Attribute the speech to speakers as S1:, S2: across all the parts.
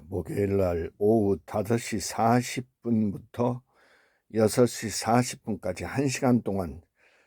S1: 자, 목요일 날 오후 5시 40분부터 6시 40분까지 1시간 동안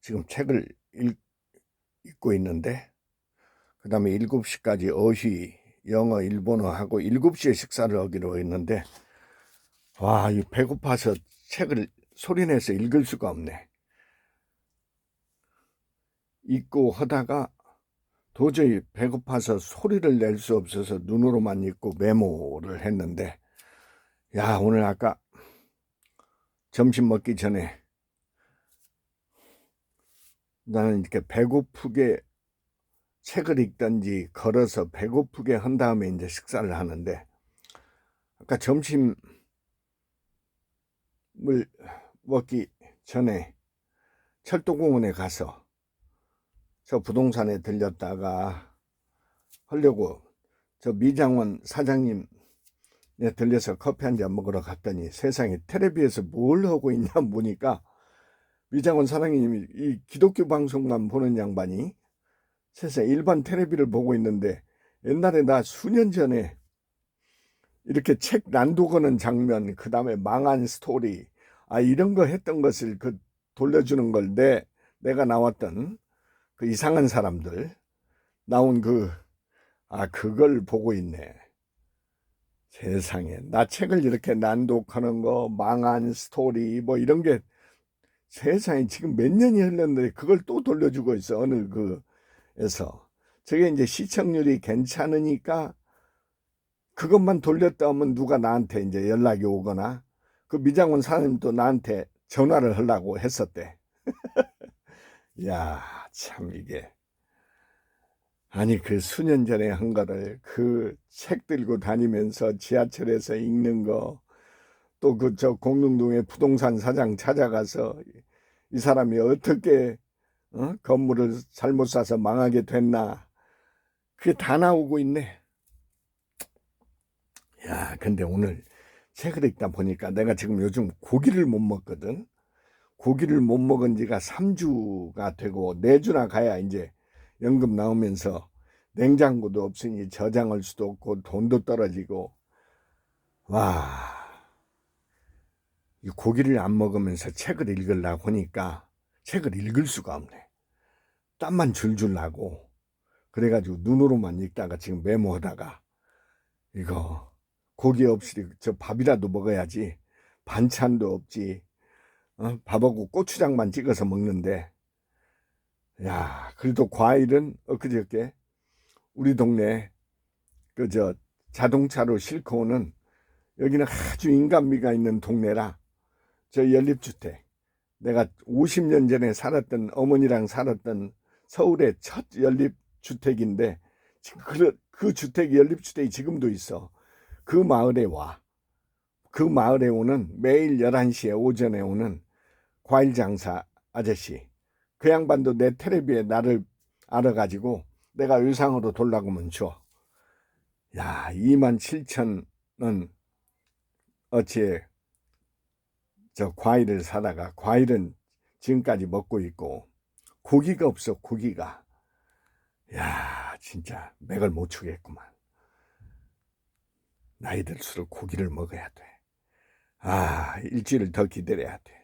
S1: 지금 책을 읽, 읽고 있는데, 그 다음에 7시까지 어휘, 영어, 일본어 하고 7시에 식사를 하기로 했는데, 와, 이 배고파서 책을 소리내서 읽을 수가 없네. 읽고 하다가 도저히 배고파서 소리를 낼 수 없어서 눈으로만 읽고 메모를 했는데, 야, 오늘 아까 점심 먹기 전에 나는 이렇게 배고프게 책을 읽든지 걸어서 배고프게 한 다음에 이제 식사를 하는데, 아까 점심을 먹기 전에 철도공원에 가서 저 부동산에 들렸다가 하려고 저 미장원 사장님 에 들려서 커피 한 잔 먹으러 갔더니 세상에 텔레비에서 뭘 하고 있냐 보니까 미장원 사장님이 이 기독교 방송만 보는 양반이 세상 일반 텔레비를 보고 있는데 옛날에 나 수년 전에 이렇게 책 난독하는 장면 그 다음에 망한 스토리 아 이런 거 했던 것을 그 돌려주는 걸 내 내가 나왔던 그 이상한 사람들 나온 그, 아, 그걸 보고 있네. 세상에. 나 책을 이렇게 난독하는 거, 망한 스토리, 뭐 이런 게 세상에 지금 몇 년이 흘렀는데 그걸 또 돌려주고 있어. 어느 그 에서. 저게 이제 시청률이 괜찮으니까 그것만 돌렸다 하면 누가 나한테 이제 연락이 오거나 그 미장원 사장님도 나한테 전화를 하려고 했었대. 야, 참 이게 아니 그 수년 전에 한 거를 그 책 들고 다니면서 지하철에서 읽는 거 또 그 저 공릉동의 부동산 사장 찾아가서 이 사람이 어떻게 어? 건물을 잘못 사서 망하게 됐나 그게 다 나오고 있네. 야, 근데 오늘 책을 읽다 보니까 내가 지금 요즘 고기를 못 먹거든. 고기를 못 먹은 지가 3주가 되고 4주나 가야 이제 연금 나오면서 냉장고도 없으니 저장할 수도 없고 돈도 떨어지고. 와, 이 고기를 안 먹으면서 책을 읽으려고 하니까 책을 읽을 수가 없네. 땀만 줄줄 나고. 그래가지고 눈으로만 읽다가 지금 메모하다가 이거 고기 없이 저 밥이라도 먹어야지. 반찬도 없지 어? 밥하고 고추장만 찍어서 먹는데. 야 그래도 과일은 엊그저께 우리 동네 그 저 자동차로 싣고 오는 여기는 아주 인간미가 있는 동네라 저 연립주택 내가 50년 전에 살았던 어머니랑 살았던 서울의 첫 연립주택인데 그, 그 주택이 연립주택이 지금도 있어. 그 마을에 와. 그 마을에 오는 매일 11시에 오전에 오는 과일 장사 아저씨. 그 양반도 내 텔레비에 나를 알아가지고 내가 의상으로 돌라고 하면 줘. 야, 2만 7천원 어치에 저 과일을 사다가 과일은 지금까지 먹고 있고 고기가 없어 고기가 야 진짜 맥을 못 추겠구만 나이 들수록 고기를 먹어야 돼 아 일주일을 더 기다려야 돼